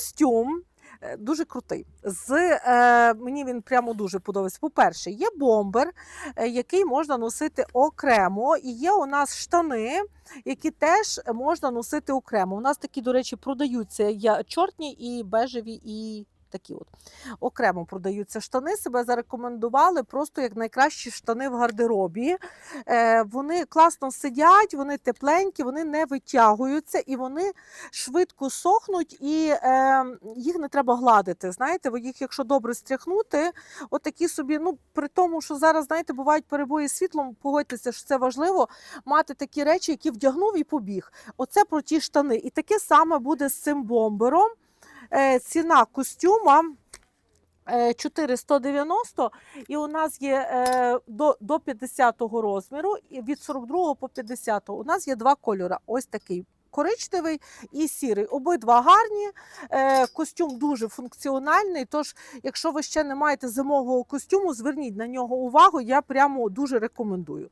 Костюм е, дуже крутий. З, е, мені він прямо дуже подобається. По-перше, є бомбер, е, який можна носити окремо, і є у нас штани, які теж можна носити окремо. У нас такі, до речі, продаються я чорні і бежеві, і такі от. Окремо продаються штани. Себе зарекомендували просто як найкращі штани в гардеробі. Е, вони класно сидять, вони тепленькі, вони не витягуються і вони швидко сохнуть, і е, їх не треба гладити. Знаєте, їх, якщо добре стряхнути, от собі, ну при тому, що зараз, знаєте, бувають перебої з світлом, погодьтеся, що це важливо мати такі речі, які вдягнув і побіг. Оце про ті штани. І таке саме буде з цим бомбером. Е, ціна костюма. е, 490, і у нас є е, до, до 50-го розміру, і від 42 по 50. У нас є два кольори. Ось такий коричневий і сірий. Обидва гарні. Е, костюм дуже функціональний. Тож, якщо ви ще не маєте зимового костюму, зверніть на нього увагу. Я прямо дуже рекомендую.